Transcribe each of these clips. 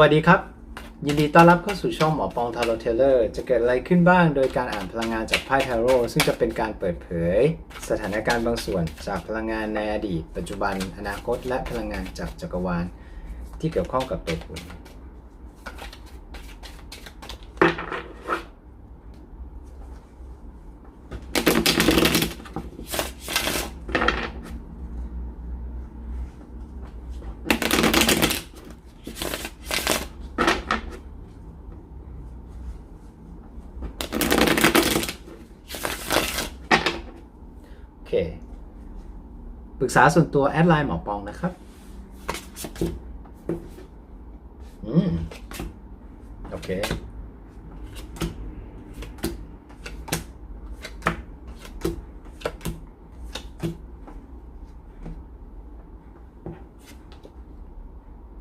วัสดีครับ ยินดีต้อนรับเข้าสู่ช่องหมอปองทาโรเทเลอร์ จะเกิดอะไรขึ้นบ้างโดยการอ่านพลังงานจากไพ่ทาโร่ซึ่งจะเป็นการเปิดเผย สถานการณ์บางส่วนจากพลังงานในอดีต ปัจจุบัน อนาคต และพลังงานจากจักรวาล ที่เกี่ยวข้องกับตัวคุณ เค ปรึกษาส่วนตัวแอดไลน์หมอปองนะครับ อืม โอเค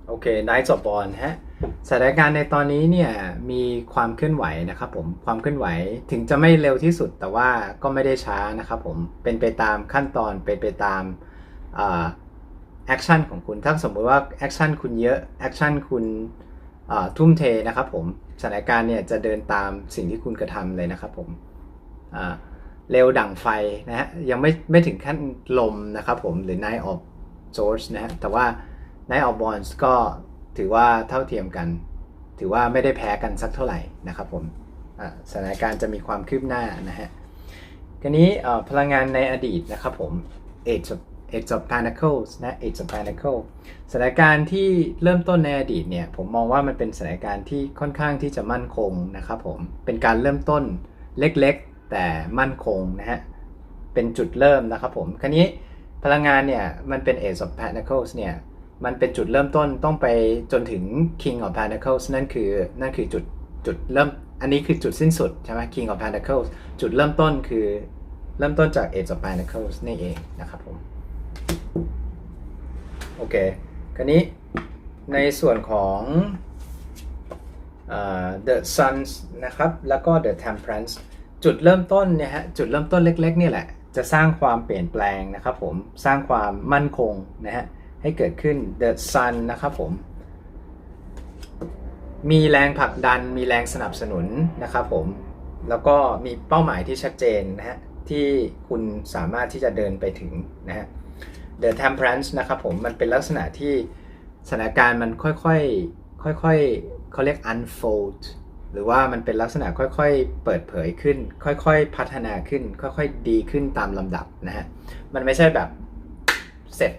โอเคได้จบบอลฮะ สถานการณ์ในตอนนี้เนี่ยมีความเคลื่อนไหวนะครับผมความเคลื่อนไหวถึงจะไม่เร็วที่สุดแต่ว่าก็ไม่ได้ช้านะครับผมเป็นไปตามขั้นตอนเป็นไปตามแอคชั่นของคุณถ้าสมมติว่าแอคชั่นคุณเยอะแอคชั่นคุณทุ่มเทนะครับผมสถานการณ์เนี่ยจะเดินตามสิ่งที่คุณกระทำเลยนะครับผมเร็วดั่งไฟนะฮะยังไม่ไม่ถึงขั้นลมนะครับผมหรือ Night of Swords นะฮะแต่ว่า Night of Wands ก็ ถือว่าเท่าเทียมกัน ถือว่าไม่ได้แพ้กันสักเท่าไหร่นะครับผมสถานการณ์จะมีความคืบหน้านะฮะทีนี้พลังงานในอดีตนะครับผม Age of Age of Pentacles นะ Age of Pentacles สถานการณ์ที่เริ่มต้นในอดีตเนี่ยผมมองว่ามันเป็นสถานการณ์ที่ค่อนข้างที่จะมั่นคงนะครับผม เป็นการเริ่มต้นเล็กๆ แต่มั่นคงนะฮะ เป็นจุดเริ่มนะครับผม คราวนี้พลังงานเนี่ยมันเป็น Ace of Pentacles เนี่ย มันเป็นจุดเริ่มต้นต้องไปจนถึง King of Pentacles นั่นคือนั่นคือจุดจุดเริ่มอันนี้คือจุดสิ้นสุดใช่ไหม King of Pentacles จุดเริ่มต้นคือเริ่มต้นจาก Ace of Pentacles นี่เองนะครับผม โอเคคราวนี้ในส่วนของ The Suns นะครับ แล้วก็ The Temperance จุดเริ่มต้นเนี่ยฮะ จุดเริ่มต้นเล็กๆเนี่ยแหละ จะสร้างความเปลี่ยนแปลงนะครับผม สร้างความมั่นคงนะฮะ ให้เกิดขึ้น The Sun นะครับผม มีแรงผลักดัน มีแรงสนับสนุนนะครับผม แล้วก็มีเป้าหมายที่ชัดเจนนะฮะ ที่คุณสามารถที่จะเดินไปถึงนะฮะ The Temperance นะครับผม มันเป็นลักษณะที่สถานการณ์มันค่อยๆ ค่อยๆเขาเรียก unfold หรือว่ามันเป็นลักษณะค่อยๆ เปิดเผยขึ้น ค่อยๆ พัฒนาขึ้น ค่อยๆ ดีขึ้นตามลำดับนะฮะ มันไม่ใช่แบบเสร็จ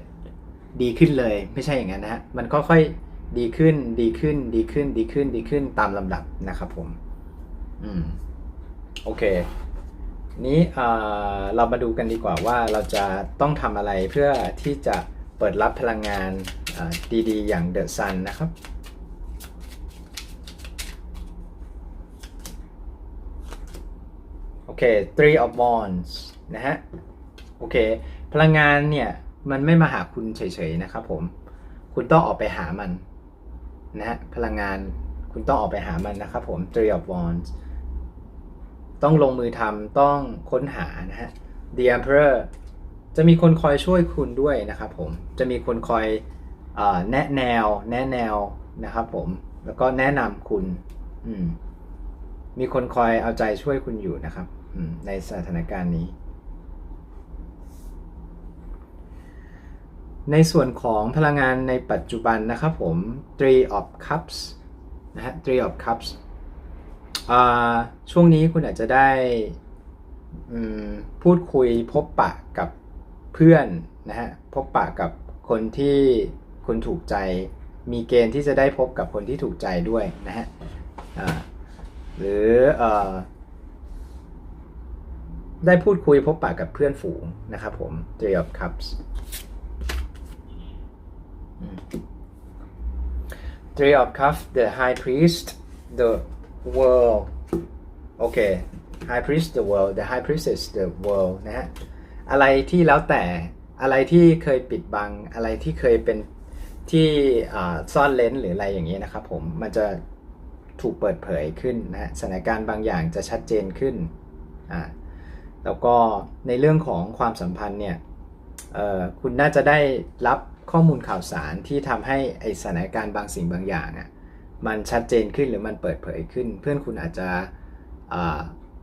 ดีขึ้นเลย ไม่ใช่อย่างนั้นนะฮะมันค่อยๆดีขึ้นดีขึ้นดีขึ้นดีขึ้นดีขึ้นตามลำดับนะครับผม อืมโอเค นี้เอ่อเรามาดูกันดีกว่าว่าเราจะต้องทำอะไรเพื่อที่จะเปิดรับพลังงานดีๆ อย่าง The Sun นะครับ โอเค three of wands นะฮะ โอเค พลังงานเนี่ย มันไม่มาหาคุณเฉยๆนะครับผม คุณต้องออกไปหามันนะฮะพลังงานคุณต้องออกไปหามันนะครับผม three of wands ต้องลงมือทำต้องค้นหานะฮะ The Emperor จะมีคนคอยช่วยคุณด้วยนะครับผม จะมีคนคอยอแนะแนว แนะแนวนะครับผม แล้วก็แนะนำคุณ อืมมีคนคอยเอาใจช่วยคุณอยู่นะครับในสถานการณ์นี้ ในส่วนของพลังงานในปัจจุบันนะครับผม Three of Cups นะฮะ Three of Cups ช่วงนี้คุณอาจจะได้พูดคุยพบปะกับเพื่อนนะฮะ พบปะกับคนที่คุณถูกใจ มีเกณฑ์ที่จะได้พบกับคนที่ถูกใจด้วยนะฮะหรืออได้พูดคุยพบปะกับเพื่อนฝูงนะครับผม Three of Cups Three of Cups the High Priest the world โอเค High Priest the world the High Priestess the world นะฮะ อะไรที่แล้วแต่อะไรที่เคยปิดบัง อะไรที่เคยเป็นที่ซ่อนเลนหรืออะไรอย่างนี้นะครับผม มันจะถูกเปิดเผยขึ้นนะสถานการณ์บางอย่างจะชัดเจนขึ้นอ่าแล้วก็ในเรื่องของความสัมพันธ์เนี่ยคุณน่าจะได้รับ ข้อมูลข่าวสารที่ทำให้ไอสถานการณ์บางสิ่งบางอย่างอะมันชัดเจนขึ้นหรือมันเปิดเผยขึ้น เพื่อนคุณอาจจะอา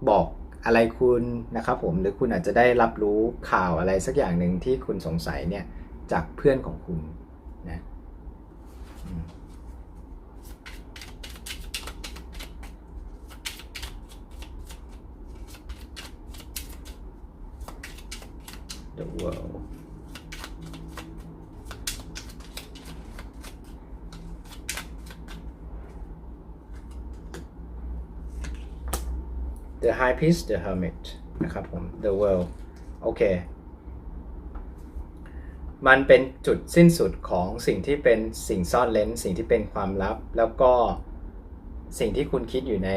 บอกอะไรคุณนะครับผมหรือคุณอาจจะได้รับรู้ข่าวอะไรสักอย่างหนึ่งที่คุณสงสัยเนี่ยจากเพื่อนของคุณนะอืม the world 'The High Priest The Hermit นะครับผม The World โอเค มันเป็นจุดสิ้นสุดของสิ่งที่เป็นสิ่งซ่อนเร้นสิ่งที่เป็นความลับ แล้วก็สิ่งที่คุณคิดอยู่ใน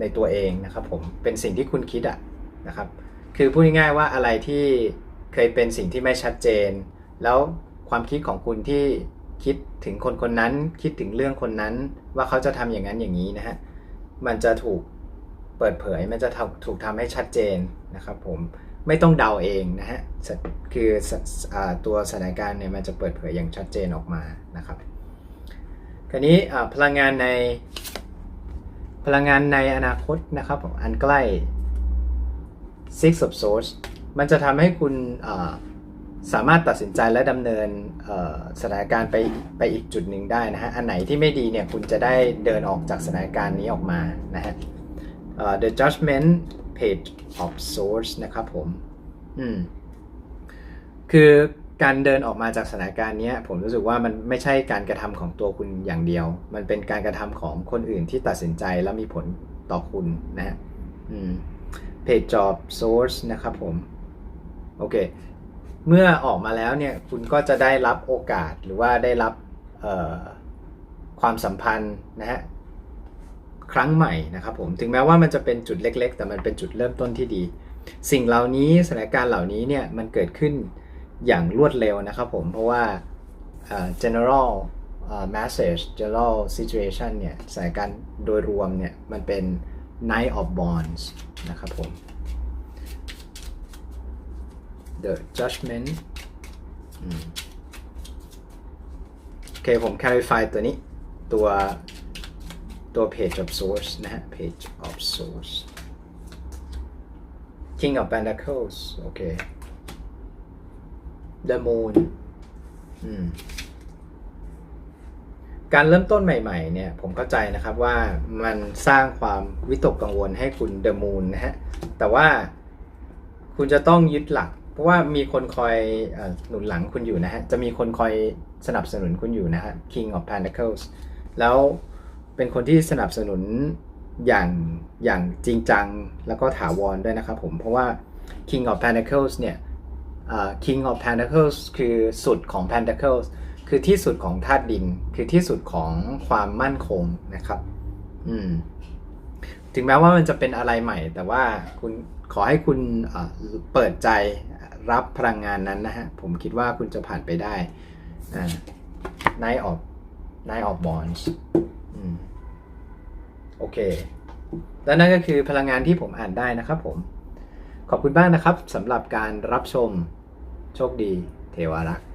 ในตัวเองนะครับผม เป็นสิ่งที่คุณคิดอะนะครับ คือพูดง่ายๆว่าอะไรที่เคยเป็นสิ่งที่ไม่ชัดเจน แล้วความคิดของคุณที่คิดถึงคนคนนั้น คิดถึงเรื่องคนนั้นว่าเขาจะทำอย่างนั้นอย่างนี้นะฮะ มันจะถูก เปิดเผยมันจะถูกทำให้ชัดเจนนะครับผมไม่ต้องเดาเองนะฮะคืออตัวสถานการณ์เนี่ยมันจะเปิดเผยอย่างชัดเจนออกมานะครับคราวนี้พลังงานในพลังงานในอนาคตนะครับผมอันใกล้ Six of Swords มันจะทำให้คุณสามารถตัดสินใจและดำเนินสถานการณ์ไปไปอีกจุดหนึ่งได้นะฮะ อันไหนที่ไม่ดีเนี่ยคุณจะได้เดินออกจากสถานการณ์นี้ออกมานะฮะ The Judgment Page of Swords นะครับผมอืมคือการเดินออกมาจากสถานการณ์เนี้ยผมรู้สึกว่ามันไม่ใช่การกระทำของตัวคุณอย่างเดียว มันเป็นการกระทำของคนอื่นที่ตัดสินใจแล้วมีผลต่อคุณนะฮะอืม Page of Source นะครับผม โอเค เมื่อออกมาแล้วเนี่ยคุณก็จะได้รับโอกาสหรือว่าได้รับความสัมพันธ์นะฮะ ครั้งใหม่นะครับผมถึงแม้ว่ามันจะเป็นจุดเล็ก ๆ แต่มันเป็นจุดเริ่มต้นที่ดี สิ่งเหล่านี้สถานการณ์เหล่านี้เนี่ยมันเกิดขึ้นอย่างรวดเร็วนะครับผมเพราะว่า general message general situation เนี่ยสถานการณ์โดยรวมเนี่ยมันเป็น Knight of Wands นะครับผม The Judgment โอเคผม clarify ตัวนี้ตัว ตัว page of source นะฮะ page of source King of Pentacles โอเค The Moon อืมการเริ่มต้นใหม่ ๆ เนี่ย ผมเข้าใจนะครับว่ามันสร้างความวิตกกังวลให้คุณ The Moon นะฮะ แต่ว่าคุณจะต้องยึดหลัก เพราะว่ามีคนคอยอหนุนหลังคุณอยู่นะฮะ จะมีคนคอยสนับสนุนคุณอยู่นะฮะ King of Pentacles แล้ว เป็นคนที่สนับสนุนอย่างอย่างจริงจังแล้วก็ถาวรด้วยนะครับผม เพราะว่า King of Pentacles เนี่ยเอ่อ King of Pentacles คือสุดของ Pentacles คือที่สุดของธาตุดิน คือที่สุดของความมั่นคงนะครับ อืม ถึงแม้ว่ามันจะเป็นอะไรใหม่ แต่ว่าคุณขอให้คุณเปิดใจรับพลังงานนั้นนะฮะ ผมคิดว่าคุณจะผ่านไปได้อ่า Knight of Knight of Wands อืม โอเค และนั่นก็คือพลังงานที่ผมอ่านได้นะครับผม ขอบคุณมากนะครับสำหรับการรับชม โชคดี เทวารักษ์